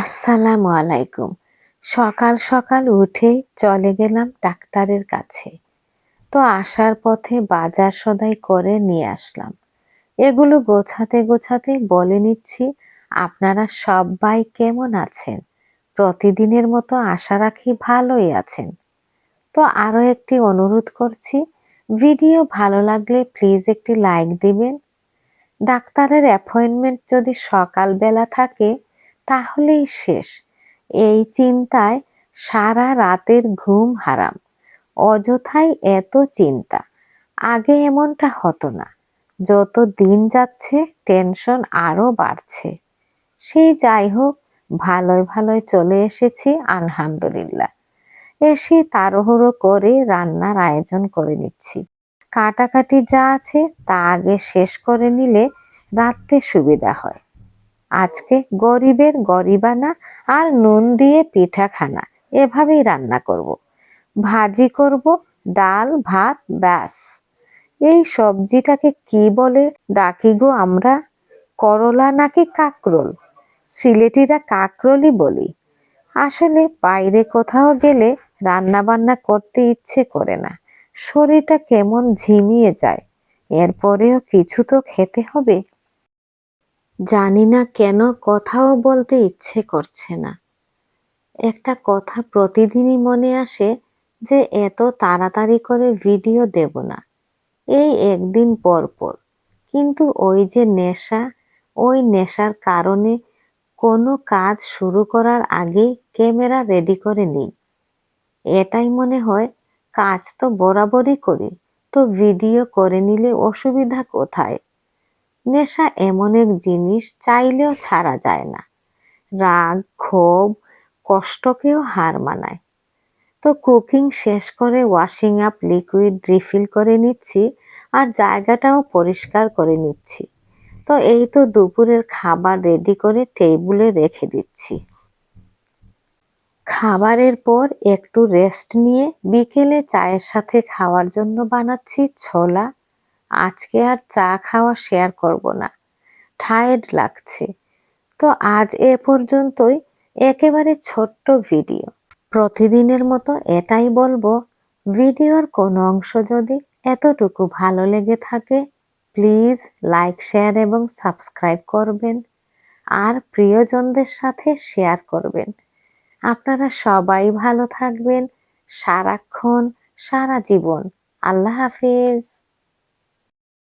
আসসালামু আলাইকুম। সকাল সকাল উঠেই চলে গেলাম ডাক্তারের কাছে। তো আসার পথে বাজার সদাই করে নিয়ে আসলাম। এগুলো গোছাতে গোছাতে বলে নিচ্ছি, আপনারা সবাই কেমন আছেন? প্রতিদিনের মতো আশা রাখি ভালোই আছেন। তো আরও একটি অনুরোধ করছি, ভিডিও ভালো লাগলে প্লিজ একটি লাইক দিবেন। ডাক্তারের অ্যাপয়েন্টমেন্ট যদি সকালবেলা থাকে তাহলেই শেষ। এই চিন্তায় সারা রাতের ঘুম হারাম। অযথাই এত চিন্তা। আগে এমনটা হতো না। যত দিন যাচ্ছে, টেনশন আরও বাড়ছে। সেই যাই হোক ভালোই ভালোই চলে এসেছি, আলহামদুলিল্লাহ। এসে তাড়াহুড়ো করে রান্নার আয়োজন করে নিচ্ছি। কাটাকাটি যা আছে তা আগে শেষ করে নিলে রাখতে সুবিধা হয়। আজকে গরিবের গরিবানা আর নুন দিয়ে পিঠা খানা এভাবেই রান্না করব। ভাজি করব ডাল, ভাত, ব্যাস। এই সবজিটাকে কি বলে ডাকি গো আমরা? করলা নাকি কাকরোল? সিলেটিরা কাকরোলই বলি। আসলে বাইরে কোথাও গেলে রান্না বান্না করতে ইচ্ছে করে না। শরীরটা কেমন ঝিমিয়ে যায়। এরপরেও কিছু তো খেতে হবে। জানি না কেন কথাও বলতে ইচ্ছে করছে না। একটা কথা প্রতিদিনই মনে আসে যে এত তাড়াতাড়ি করে ভিডিও দেব না। এই একদিন পর পর। কিন্তু ওই যে নেশা, ওই নেশার কারণে কোনো কাজ শুরু করার আগেই ক্যামেরা রেডি করে নিই। এটাই মনে হয় কাজ তো বরাবরই করি, তো ভিডিও করে নিলে অসুবিধা কোথায়? নেশা এমন এক জিনিস চাইলেও ছাড়া যায় না। রাগ, ক্ষোভ, কষ্টকেও হার মানায়। তো কুকিং শেষ করে ওয়াশিং আপ লিকুইড রিফিল করে নিচ্ছি আর জায়গাটাও পরিষ্কার করে নিচ্ছি। তো এই তো দুপুরের খাবার রেডি করে টেবিলে রেখে দিচ্ছি। খাবারের পর একটু রেস্ট নিয়ে বিকেলে চায়ের সাথে খাওয়ার জন্য বানাচ্ছি ছোলা আজকে আর চা খাওয়া শেয়ার করব না। টায়ার্ড লাগছে। তো আজ এ পর্যন্তই। একেবারে ছোট্ট ভিডিও প্রতিদিনের মতো এটাই বলব ভিডিওর কোনো অংশ যদি এতটুকু ভালো লেগে থাকে প্লিজ লাইক শেয়ার এবং সাবস্ক্রাইব করবেন। আর প্রিয়জনদের সাথে শেয়ার করবেন। আপনারা সবাই ভালো থাকবেন। সারাক্ষণ, সারা জীবন। আল্লাহ হাফিজ।